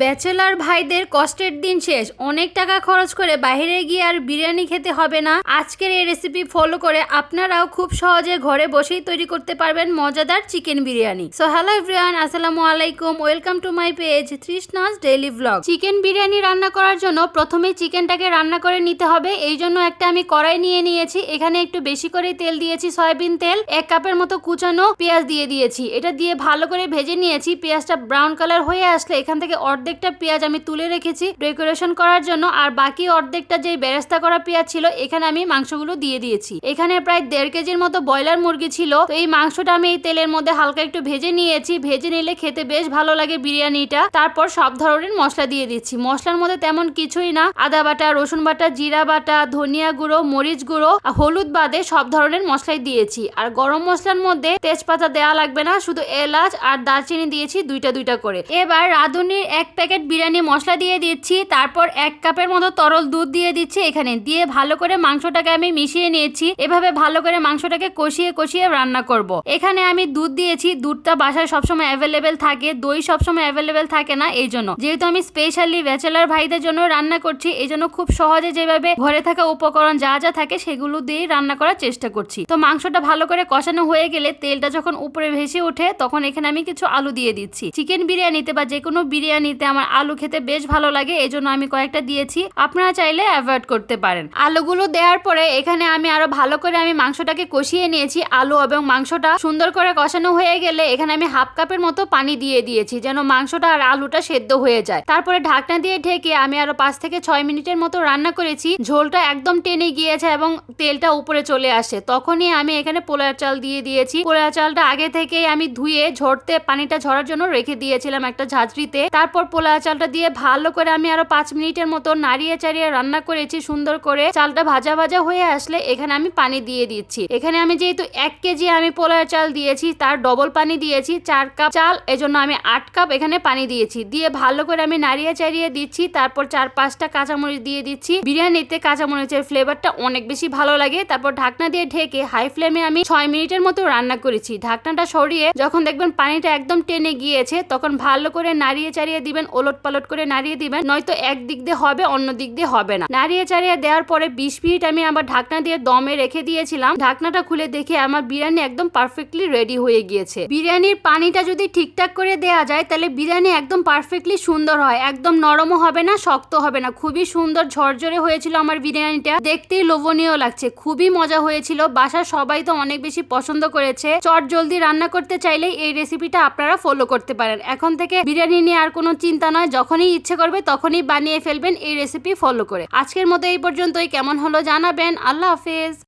Bachelor ভাইদের কষ্টের দিন শেষ। অনেক টাকা খরচ করে বাইরে গিয়ে আর বিরিয়ানি খেতে হবে না। আজকের এই রেসিপি ফলো করে আপনারাও খুব সহজে ঘরে বসেই তৈরি করতে পারবেন মজাদার chicken biryani. So hello everyone আসসালামু আলাইকুম। Welcome to my page Trishna's daily blog chicken biryani রান্না করার জন্য প্রথমে চিকেনটাকে রান্না করে নিতে হবে। এই জন্য একটা আমি কড়াই নিয়ে নিয়েছি। এখানে একটু বেশি করে তেল দিয়েছি, সয়াবিন তেল, এক কাপের মতো কুচানো পেঁয়াজ দিয়ে দিয়েছি। এটা দিয়ে ভালো করে ভেজে নিয়েছি। পেঁয়াজটা ব্রাউন কালার হয়ে আসলে এখান থেকে অর্ধেকটা পেঁয়াজ আমি তুলে রেখেছি ডেকোরেশন করার জন্য, আর বাকি অর্ধেকটা যে বেরেস্তা করা পেঁয়াজ ছিল, এখানে আমি মাংসগুলো দিয়ে দিয়েছি। এখানে প্রায় দেড় কেজির মতো ব্রয়লার মুরগি ছিল, তো এই মাংসটা আমি এই তেলের মধ্যে হালকা একটু ভেজে নিয়েছি। ভেজে নিলে খেতে বেশ ভালো লাগে বিরিয়ানিটা। তারপর সব ধরনের মশলা দিয়ে দিচ্ছি। মশলার মধ্যে তেমন কিছুই না। আদা বাটা, রসুন বাটা, জিরা বাটা, ধনিয়া গুঁড়ো, মরিচ গুঁড়ো হলুদ বাদে সব ধরনের মশলাই দিয়েছি। আর গরম মশলার মধ্যে তেজপাতা দেওয়া লাগবে না, শুধু এলাচ আর দারচিনি দিয়েছি দুইটা দুইটা করে। এবার রাঁধুনির এক প্যাকেট বিরিয়ানি মশলা দিয়ে দিচ্ছি, তারপর এক কাপের মতো তরল দুধ দিয়ে দিচ্ছি এখানে। দিয়ে ভালো করে মাংসটাকে আমি মিশিয়ে নিয়েছি। এভাবে ভালো করে মাংসটাকে কষিয়ে কষিয়ে রান্না করব। এখানে আমি দুধ দিয়েছি। দুধটা বাসায় সবসময় অ্যাভেলেবেল থাকে। দই সবসময় অ্যাভেলেবেল থাকে না, এই জন্য। যেহেতু আমি স্পেশালি ব্যাচেলার ভাইদের জন্য রান্না করছি, এই জন্য খুব সহজে যেভাবে ঘরে থাকা উপকরণ যা যা থাকে সেগুলো দিয়েই রান্না করার চেষ্টা করছি। তো মাংসটা ভালো করে কষানো হয়ে গেলে তেলটা যখন উপরে ভেসে ওঠে, তখন এখানে আমি কিছু আলু দিয়ে দিচ্ছি। চিকেন বিরিয়ানিতে বা যে কোনো বিরিয়ানিতে আমার আলু খেতে বেশ ভালো লাগে এই জন্য আমি কয়েকটা দিয়েছি। আপনারা চাইলে অ্যাভয়েড করতে পারেন। আলুগুলো দেওয়ার পরে এখানে আমি আরও ভালো করে আমি মাংসটাকে কষিয়ে নিয়েছি। আলু এবং মাংসটা সুন্দর করে কষানো হয়ে গেলে এখানে আমি হাফ কাপের মতো পানি দিয়ে দিয়েছি, যেন মাংসটা আর আলুটা সেদ্ধ হয়ে যায়। তারপরে ঢাকনা দিয়ে ঢেকে আমি আরও পাঁচ থেকে ছয় মিনিটের মতো রান্না করেছি। ঝোলটা একদম টেনে গিয়েছে এবং তেলটা উপরে চলে আসে। তখনই আমি এখানে পোলার চাল দিয়ে দিয়েছি। পোলার চালটা আগে থেকেই আমি ধুয়ে ঝরতে, পানিটা ঝরার জন্য রেখে দিয়েছিলাম একটা ঝাঁঝরিতে। তারপর পোলার চালটা দিয়ে ভালো করে আমি আরও পাঁচ মিনিটের মতো নাড়িয়ে চাড়িয়ে রান্না করেছি, সুন্দর করে। চালটা ভাজা ভাজা হয়ে আসলে এখানে আমি পানি দিয়ে দিচ্ছি। এখানে আমি যেহেতু এক কেজি আমি পোলার চাল দিয়েছি, তার ডবল পানি দিয়েছি, চার কাপ চাল, এজন্য আমি আট কাপ এখানে পানি দিয়েছি। দিয়ে ভালো করে আমি নাড়িয়ে চাড়িয়ে দিচ্ছি, তারপর চার পাঁচটা কাঁচামরিচ দিয়ে দিচ্ছি। বিরিয়ানিতে কাঁচামরিচের ফ্লেভারটা অনেক বেশি ভালো লাগে। তারপর ঢাকনা দিয়ে ঢেকে হাই ফ্লেমে আমি ছয় মিনিটের মতো রান্না করেছি। ঢাকনাটা সরিয়ে যখন দেখবেন পানিটা একদম টেনে গিয়েছে, তখন ভালো করে নাড়িয়ে চাড়িয়ে দিবেন ওলট পালট করে নাড়িয়ে দিবেন, নয়তো এক দিক দিয়ে হবে, অন্য দিক দিয়ে হবে না। নাড়িয়ে চাড়িয়ে দেওয়ার পরে বিশ মিনিট আমি আবার ঢাকনা দিয়ে দমে রেখে দিয়েছিলাম। ঢাকনাটা খুলে দেখে আমার বিরিয়ানি একদম পারফেক্টলি রেডি হয়ে গিয়েছে। বিরিয়ানির পানিটা যদি ঠিকঠাক করে দেওয়া যায়, তাহলে বিরিয়ানি একদম পারফেক্টলি সুন্দর হয়। একদম নরমও হবে না শক্ত হবে না। খুবই সুন্দর ঝরঝরে হয়েছিল আমার বিরিয়ানিটা। দেখতেই লোভনীয় লাগছে। খুবই মজা হয়েছিল। বাসার সবাই তো অনেক বেশি পছন্দ করেছে। চট জলদি রান্না করতে চাইলে এই রেসিপিটা আপনারা ফলো করতে পারেন। এখন থেকে বিরিয়ানি নিয়ে আর কোনো চিন্তা নয়, যখনই ইচ্ছে করবে তখনই বানিয়ে ফেলবেন এই রেসিপি ফলো করে। আজকের মতো এই পর্যন্তই। কেমন হলো জানাবেন। আল্লাহ হাফেজ।